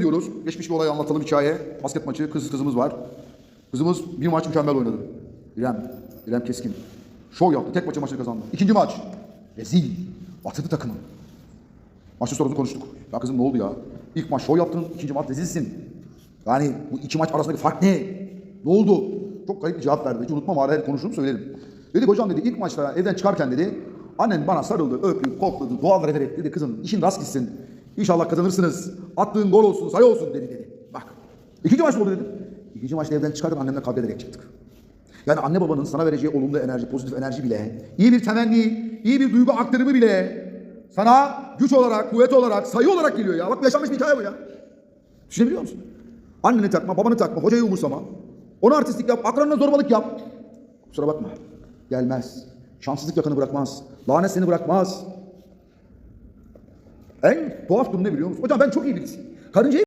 ediyoruz. Geçmiş bir olay anlatalım hikaye. Basket maçı. Kız kızımız var. Kızımız bir maç mükemmel oynadı. İrem. İrem Keskin. Şov yaptı. Tek maçı maçını kazandı. İkinci maç. Rezil. Batırdı takımı. Maçın sonrasında konuştuk. Ya kızım ne oldu ya? İlk maç şov yaptın. ikinci maç rezilsin. Yani bu iki maç arasındaki fark ne? Ne oldu? Çok garip bir cevap verdi. Hiç unutmam hep konuşurum söylerim. Dedi hocam dedi ilk maçta evden çıkarken dedi annen bana sarıldı, öptü, kokladı, dualar ederek dedi kızım işin rast gitsin. İnşallah kazanırsınız. Attığın gol olsun, sayı olsun dedi dedi. Bak. İkinci maç oldu dedim. İkinci maçta evden çıkarken annemle kavga ederek çıktık. Yani anne babanın sana vereceği olumlu enerji, pozitif enerji bile, iyi bir temenni, iyi bir duygu aktarımı bile sana güç olarak, kuvvet olarak, sayı olarak geliyor ya. Bak yaşanmış bir hikaye bu ya. Düşünebiliyor musun? Anneni takma, babanı takma, hocayı umursama. Ona artistlik yap, akranına zorbalık yap. Kusura bakma. Gelmez. Şanssızlık yakını bırakmaz. Lanet seni bırakmaz. En tuhaf durum ne biliyor musun? Hocam ben çok iyi birisiyim. Karıncayı